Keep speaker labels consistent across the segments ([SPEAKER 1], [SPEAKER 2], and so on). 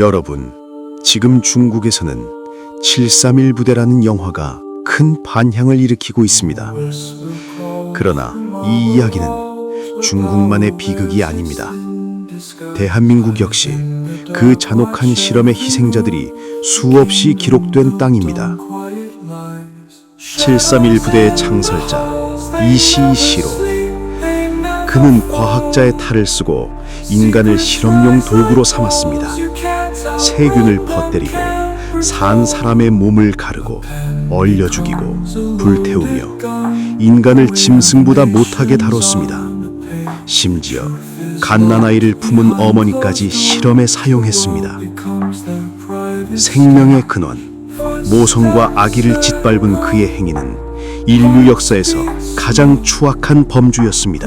[SPEAKER 1] 여러분, 지금 중국에서는 731 부대라는 영화가 큰 반향을 일으키고 있습니다. 그러나 이 이야기는 중국만의 비극이 아닙니다. 대한민국 역시 그 잔혹한 실험의 희생자들이 수없이 기록된 땅입니다. 731 부대의 창설자 이시시로 그는 과학자의 탈을 쓰고 인간을 실험용 도구로 삼았습니다. 세균을 퍼뜨리고 산 사람의 몸을 가르고 얼려 죽이고 불태우며 인간을 짐승보다 못하게 다뤘습니다. 심지어 갓난아이를 품은 어머니까지 실험에 사용했습니다. 생명의 근원 모성과 아기를 짓밟은 그의 행위는 인류 역사에서 가장 추악한 범주였습니다.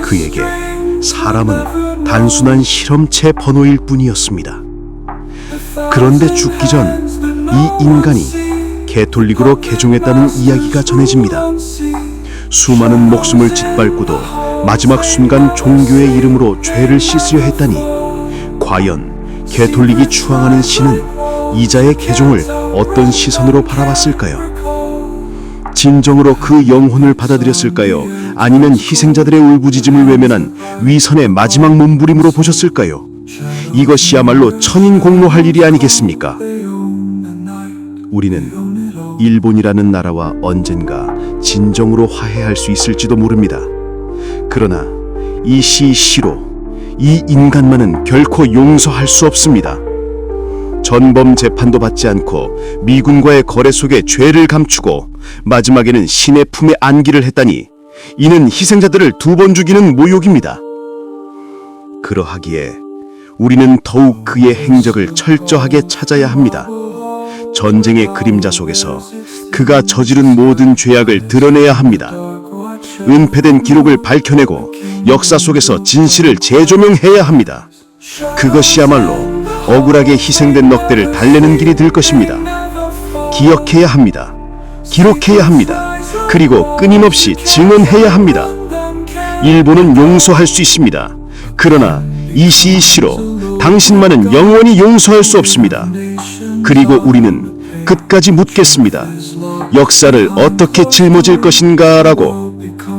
[SPEAKER 1] 그에게 사람은 단순한 실험체 번호일 뿐이었습니다. 그런데 죽기 전 이 인간이 개톨릭으로 개종했다는 이야기가 전해집니다. 수많은 목숨을 짓밟고도 마지막 순간 종교의 이름으로 죄를 씻으려 했다니 과연 개톨릭이 추앙하는 신은 이자의 개종을 어떤 시선으로 바라봤을까요? 진정으로 그 영혼을 받아들였을까요? 아니면 희생자들의 울부짖음을 외면한 위선의 마지막 몸부림으로 보셨을까요? 이것이야말로 천인공노할 일이 아니겠습니까? 우리는 일본이라는 나라와 언젠가 진정으로 화해할 수 있을지도 모릅니다. 그러나 이 시시로 이 인간만은 결코 용서할 수 없습니다. 전범 재판도 받지 않고 미군과의 거래 속에 죄를 감추고 마지막에는 신의 품에 안기를 했다니 이는 희생자들을 두 번 죽이는 모욕입니다. 그러하기에 우리는 더욱 그의 행적을 철저하게 찾아야 합니다. 전쟁의 그림자 속에서 그가 저지른 모든 죄악을 드러내야 합니다. 은폐된 기록을 밝혀내고 역사 속에서 진실을 재조명해야 합니다. 그것이야말로 억울하게 희생된 넉대를 달래는 길이 될 것입니다. 기억해야 합니다. 기록해야 합니다. 그리고 끊임없이 증언해야 합니다. 일본은 용서할 수 있습니다. 그러나 이시이시로 당신만은 영원히 용서할 수 없습니다. 그리고 우리는 끝까지 묻겠습니다. 역사를 어떻게 짊어질 것인가라고